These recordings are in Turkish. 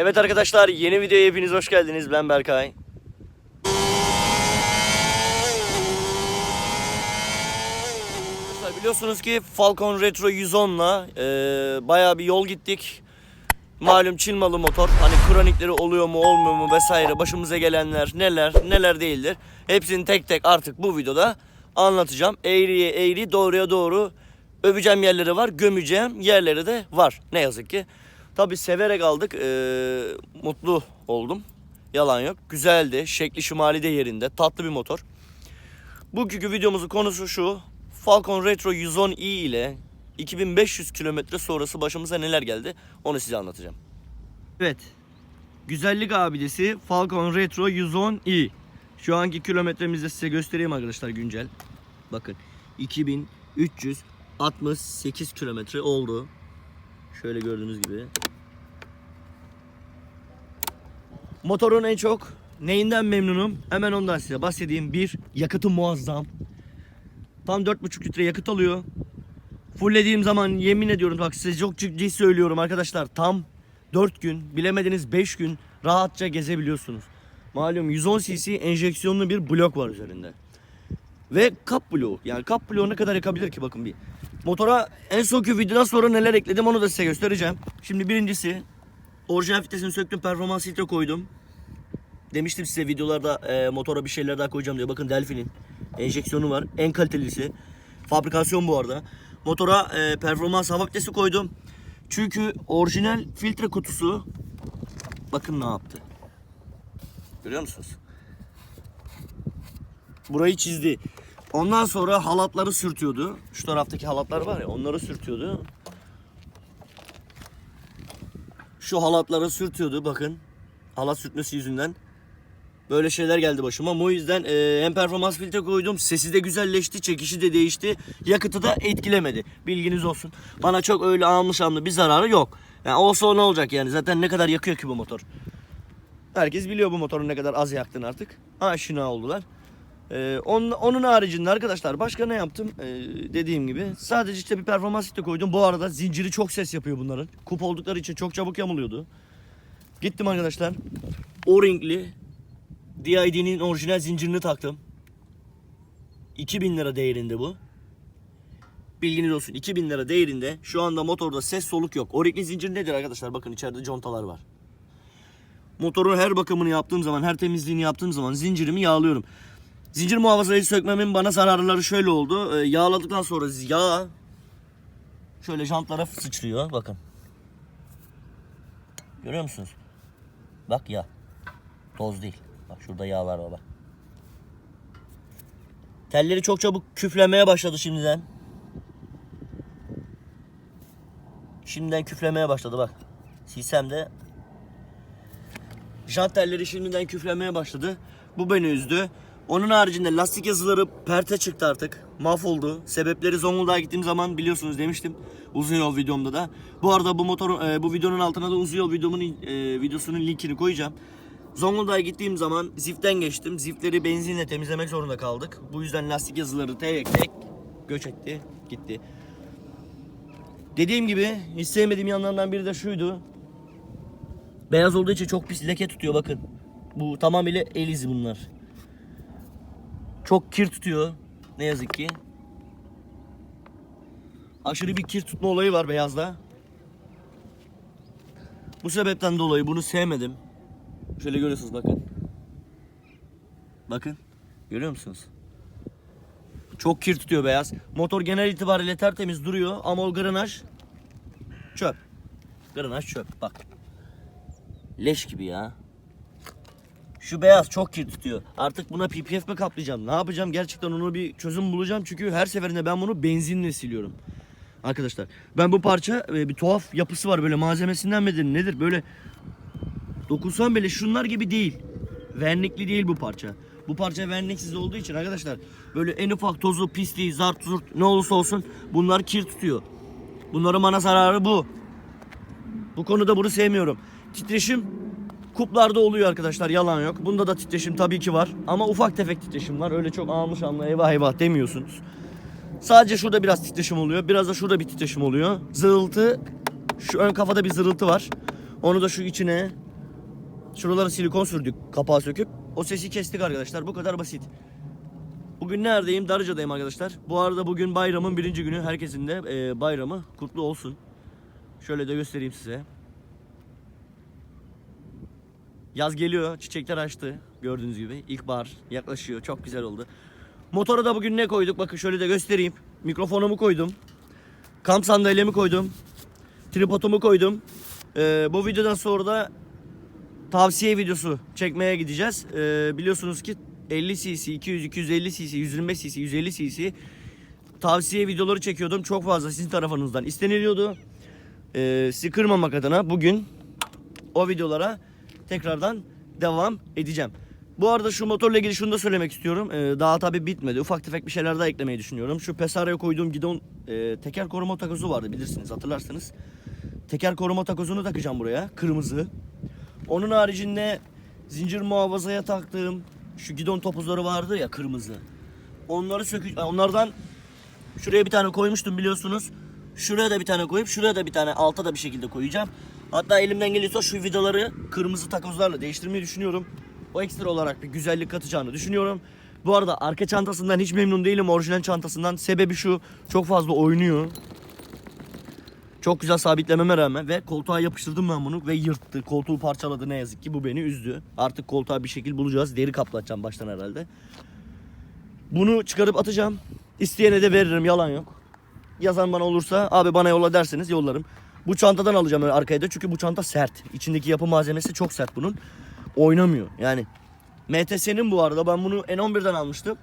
Evet arkadaşlar yeni videoya hepiniz hoş geldiniz. Ben Berkay. Biliyorsunuz ki Falcon Retro 110'la e, bayağı bir yol gittik. Malum Çinmalı motor. Hani kronikleri oluyor mu olmuyor mu vesaire başımıza gelenler neler neler değildir. Hepsini tek tek artık bu videoda anlatacağım. Eğriye eğri doğruya doğru öveceğim yerleri var gömeceğim yerleri de var ne yazık ki. Tabi severek aldık ee, mutlu oldum yalan yok. Güzeldi şekli şımali de yerinde tatlı bir motor. Bugünkü videomuzun konusu şu. Falcon Retro 110i ile 2500 kilometre sonrası başımıza neler geldi onu size anlatacağım. Evet. Güzellik abidesi Falcon Retro 110i. Şu anki kilometremizi de size göstereyim arkadaşlar güncel. Bakın 2368 kilometre oldu. Şöyle gördüğünüz gibi. Motorun en çok neyinden memnunum? Hemen ondan size bahsedeyim. Bir, yakıtı muazzam. Tam 4,5 litre yakıt alıyor. Fullediğim zaman yemin ediyorum bak size çok ciddi söylüyorum arkadaşlar. Tam 4 gün bilemediniz 5 gün rahatça gezebiliyorsunuz. Malum 110 cc enjeksiyonlu bir blok var üzerinde. Ve kap bloğu. Yani kap bloğu ne kadar yakabilir ki bakın bir. Motora en sonki videodan sonra neler ekledim onu da size göstereceğim. Şimdi birincisi orijinal fitesini söktüm performans filtre koydum. Demiştim size videolarda e, motora bir şeyler daha koyacağım diye. Bakın Delphi'nin enjeksiyonu var. En kalitelisi. Fabrikasyon bu arada. Motora e, performans hava filtresi koydum. Çünkü orijinal filtre kutusu bakın ne yaptı. Görüyor musunuz? Burayı çizdi. Ondan sonra halatları sürtüyordu. Şu taraftaki halatlar var ya onları sürtüyordu. Şu halatları sürtüyordu bakın. Halat sürtmesi yüzünden. Böyle şeyler geldi başıma. O yüzden e, hem performans filtre koydum. Sesi de güzelleşti. Çekişi de değişti. Yakıtı da etkilemedi. Bilginiz olsun. Bana çok öyle almış almış bir zararı yok. Yani olsa ne olacak yani. Zaten ne kadar yakıyor ki bu motor. Herkes biliyor bu motorun ne kadar az yaktığını artık. Aşina oldular. Ee, onun, onun haricinde arkadaşlar başka ne yaptım? Ee, dediğim gibi sadece işte bir performans filtre koydum. Bu arada zinciri çok ses yapıyor bunların. Kup oldukları için çok çabuk yamuluyordu. Gittim arkadaşlar. O-ringli DID'nin orijinal zincirini taktım. 2000 lira değerinde bu. Bilginiz olsun 2000 lira değerinde. Şu anda motorda ses soluk yok. O-ringli zincir nedir arkadaşlar? Bakın içeride contalar var. Motorun her bakımını yaptığım zaman, her temizliğini yaptığım zaman zincirimi yağlıyorum. Zincir muhafazayı sökmemin bana zararları şöyle oldu. Ee, yağladıktan sonra yağ şöyle jantlara sıçrıyor. Bakın. Görüyor musunuz? Bak yağ. Toz değil. Bak şurada yağlar var bak. Telleri çok çabuk küflemeye başladı şimdiden. Şimdiden küflemeye başladı bak. Silsem de Jant telleri şimdiden küflemeye başladı. Bu beni üzdü. Onun haricinde lastik yazıları perte çıktı artık. Mahvoldu. Sebepleri Zonguldak'a gittiğim zaman biliyorsunuz demiştim. Uzun yol videomda da. Bu arada bu motor e, bu videonun altına da uzun yol videomun e, videosunun linkini koyacağım. Zonguldak'a gittiğim zaman ziften geçtim. Ziftleri benzinle temizlemek zorunda kaldık. Bu yüzden lastik yazıları tek tek göç etti, gitti. Dediğim gibi hiç sevmediğim yanlarından biri de şuydu. Beyaz olduğu için çok pis leke tutuyor bakın. Bu tamamıyla el izi bunlar. Çok kir tutuyor. Ne yazık ki. Aşırı bir kir tutma olayı var beyazda. Bu sebepten dolayı bunu sevmedim. Şöyle görüyorsunuz bakın. Bakın. Görüyor musunuz? Çok kir tutuyor beyaz. Motor genel itibariyle tertemiz duruyor ama o granaj çöp. Granaj çöp. Bak. Leş gibi ya. Şu beyaz çok kir tutuyor. Artık buna PPF mi kaplayacağım? Ne yapacağım? Gerçekten onu bir çözüm bulacağım. Çünkü her seferinde ben bunu benzinle siliyorum. Arkadaşlar ben bu parça e, bir tuhaf yapısı var böyle malzemesinden midir nedir böyle dokunsam bile şunlar gibi değil. Vernikli değil bu parça. Bu parça verniksiz olduğu için arkadaşlar böyle en ufak tozu, pisliği, zart zurt ne olursa olsun bunlar kir tutuyor. Bunların bana zararı bu. Bu konuda bunu sevmiyorum. Titreşim kuplarda oluyor arkadaşlar yalan yok. Bunda da titreşim tabii ki var. Ama ufak tefek titreşim var. Öyle çok almış anla eyvah eyvah demiyorsunuz. Sadece şurada biraz titreşim oluyor. Biraz da şurada bir titreşim oluyor. Zırıltı şu ön kafada bir zırıltı var. Onu da şu içine Şuralara silikon sürdük kapağı söküp. O sesi kestik arkadaşlar. Bu kadar basit. Bugün neredeyim? Darıca'dayım arkadaşlar. Bu arada bugün bayramın birinci günü. Herkesin de e, bayramı kutlu olsun. Şöyle de göstereyim size. Yaz geliyor. Çiçekler açtı. Gördüğünüz gibi. İlkbahar yaklaşıyor. Çok güzel oldu. Motora da bugün ne koyduk? Bakın şöyle de göstereyim. Mikrofonumu koydum. Kamp sandalyemi koydum. Tripodumu koydum. Ee, bu videodan sonra da tavsiye videosu çekmeye gideceğiz. Ee, biliyorsunuz ki 50 cc, 200, 250 cc, 125 cc, 150 cc tavsiye videoları çekiyordum. Çok fazla sizin tarafınızdan isteniliyordu. Ee, sizi kırmamak adına bugün o videolara tekrardan devam edeceğim. Bu arada şu motorla ilgili şunu da söylemek istiyorum. Ee, daha tabi bitmedi. Ufak tefek bir şeyler daha eklemeyi düşünüyorum. Şu Pesara'ya koyduğum gidon e, teker koruma takozu vardı bilirsiniz hatırlarsınız. Teker koruma takozunu takacağım buraya. Kırmızı. Onun haricinde zincir muhafazaya taktığım şu gidon topuzları vardı ya kırmızı. Onları sökü onlardan şuraya bir tane koymuştum biliyorsunuz. Şuraya da bir tane koyup şuraya da bir tane alta da bir şekilde koyacağım. Hatta elimden geliyorsa şu vidaları kırmızı takozlarla değiştirmeyi düşünüyorum. O ekstra olarak bir güzellik katacağını düşünüyorum. Bu arada arka çantasından hiç memnun değilim orijinal çantasından. Sebebi şu çok fazla oynuyor. Çok güzel sabitlememe rağmen ve koltuğa yapıştırdım ben bunu ve yırttı. Koltuğu parçaladı ne yazık ki bu beni üzdü. Artık koltuğa bir şekil bulacağız. Deri kaplatacağım baştan herhalde. Bunu çıkarıp atacağım. İsteyene de veririm yalan yok. Yazan bana olursa abi bana yolla derseniz yollarım. Bu çantadan alacağım öyle arkaya da çünkü bu çanta sert. İçindeki yapı malzemesi çok sert bunun. Oynamıyor yani. MTS'nin bu arada ben bunu N11'den almıştım.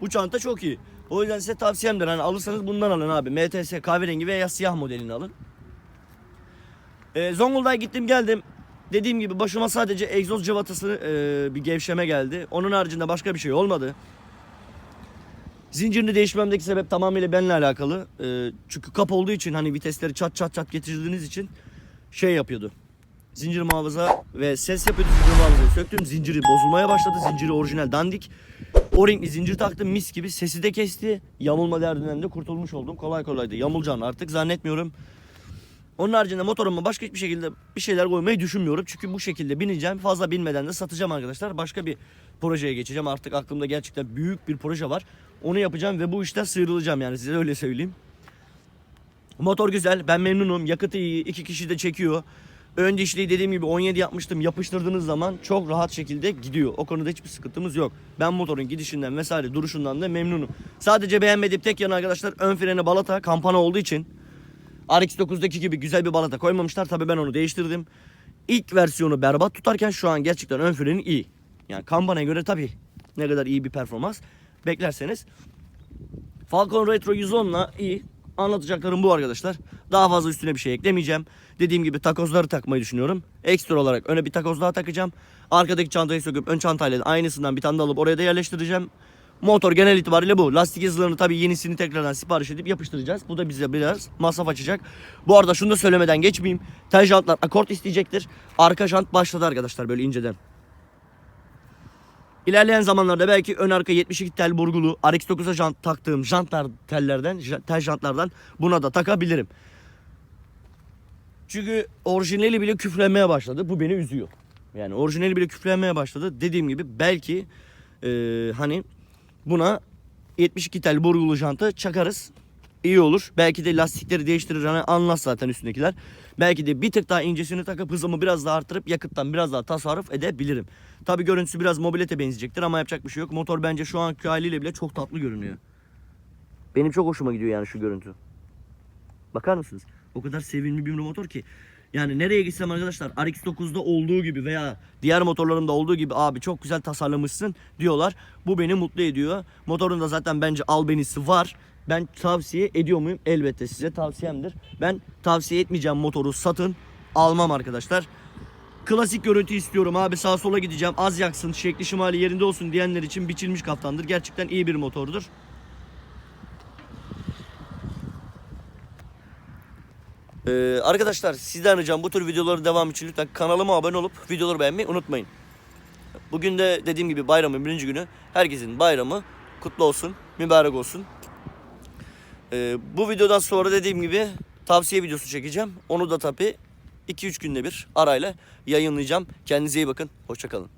Bu çanta çok iyi. O yüzden size tavsiyemdir. Hani alırsanız bundan alın abi. MTS kahverengi veya siyah modelini alın. Ee, Zonguldak'a gittim geldim. Dediğim gibi başıma sadece egzoz cıvatası e, bir gevşeme geldi. Onun haricinde başka bir şey olmadı. Zincirini değişmemdeki sebep tamamıyla benimle alakalı. Ee, çünkü kap olduğu için hani vitesleri çat çat çat getirdiğiniz için şey yapıyordu. Zincir muhafaza ve ses yapıyordu zincir muhafazayı söktüm. Zinciri bozulmaya başladı. Zinciri orijinal dandik. O renkli zincir taktım mis gibi sesi de kesti. Yamulma derdinden de kurtulmuş oldum. Kolay kolay da yamulacağını artık zannetmiyorum. Onun haricinde motoruma başka hiçbir şekilde bir şeyler koymayı düşünmüyorum. Çünkü bu şekilde bineceğim. Fazla binmeden de satacağım arkadaşlar. Başka bir projeye geçeceğim. Artık aklımda gerçekten büyük bir proje var. Onu yapacağım ve bu işten sıyrılacağım yani size öyle söyleyeyim. Motor güzel. Ben memnunum. Yakıtı iyi. iki kişi de çekiyor. Ön dişliği dediğim gibi 17 yapmıştım. Yapıştırdığınız zaman çok rahat şekilde gidiyor. O konuda hiçbir sıkıntımız yok. Ben motorun gidişinden vesaire duruşundan da memnunum. Sadece beğenmediğim tek yanı arkadaşlar ön freni balata kampana olduğu için RX-9'daki gibi güzel bir balata koymamışlar. Tabii ben onu değiştirdim. İlk versiyonu berbat tutarken şu an gerçekten ön freni iyi. Yani kampanaya göre tabii ne kadar iyi bir performans beklerseniz. Falcon Retro 110'la iyi. Anlatacaklarım bu arkadaşlar. Daha fazla üstüne bir şey eklemeyeceğim. Dediğim gibi takozları takmayı düşünüyorum. Ekstra olarak öne bir takoz daha takacağım. Arkadaki çantayı söküp ön çantayla aynısından bir tane alıp oraya da yerleştireceğim. Motor genel itibariyle bu. Lastik hızlarını tabii yenisini tekrardan sipariş edip yapıştıracağız. Bu da bize biraz masraf açacak. Bu arada şunu da söylemeden geçmeyeyim. Tel jantlar akort isteyecektir. Arka jant başladı arkadaşlar böyle inceden. İlerleyen zamanlarda belki ön arka 72 tel burgulu RX-9'a jant taktığım jantlar tellerden, tel jantlardan buna da takabilirim. Çünkü orijinali bile küflenmeye başladı. Bu beni üzüyor. Yani orijinali bile küflenmeye başladı. Dediğim gibi belki eee, hani buna 72 tel burgulu jantı çakarız. İyi olur. Belki de lastikleri değiştirir. Hani anlas zaten üstündekiler. Belki de bir tık daha incesini takıp hızımı biraz daha arttırıp yakıttan biraz daha tasarruf edebilirim. Tabi görüntüsü biraz mobilete benzeyecektir ama yapacak bir şey yok. Motor bence şu anki haliyle bile çok tatlı görünüyor. Benim çok hoşuma gidiyor yani şu görüntü. Bakar mısınız? O kadar sevimli bir motor ki. Yani nereye gitsem arkadaşlar RX-9'da olduğu gibi veya diğer motorlarımda olduğu gibi abi çok güzel tasarlamışsın diyorlar. Bu beni mutlu ediyor. Motorun da zaten bence albenisi var. Ben tavsiye ediyor muyum? Elbette size tavsiyemdir. Ben tavsiye etmeyeceğim motoru satın. Almam arkadaşlar. Klasik görüntü istiyorum abi sağa sola gideceğim az yaksın şekli şımali yerinde olsun diyenler için biçilmiş kaftandır. Gerçekten iyi bir motordur. Ee, arkadaşlar sizden ricam bu tür videoların devamı için lütfen kanalıma abone olup videoları beğenmeyi unutmayın. Bugün de dediğim gibi bayramın birinci günü. Herkesin bayramı kutlu olsun, mübarek olsun. Ee, bu videodan sonra dediğim gibi tavsiye videosu çekeceğim. Onu da tabi 2-3 günde bir arayla yayınlayacağım. Kendinize iyi bakın. Hoşçakalın.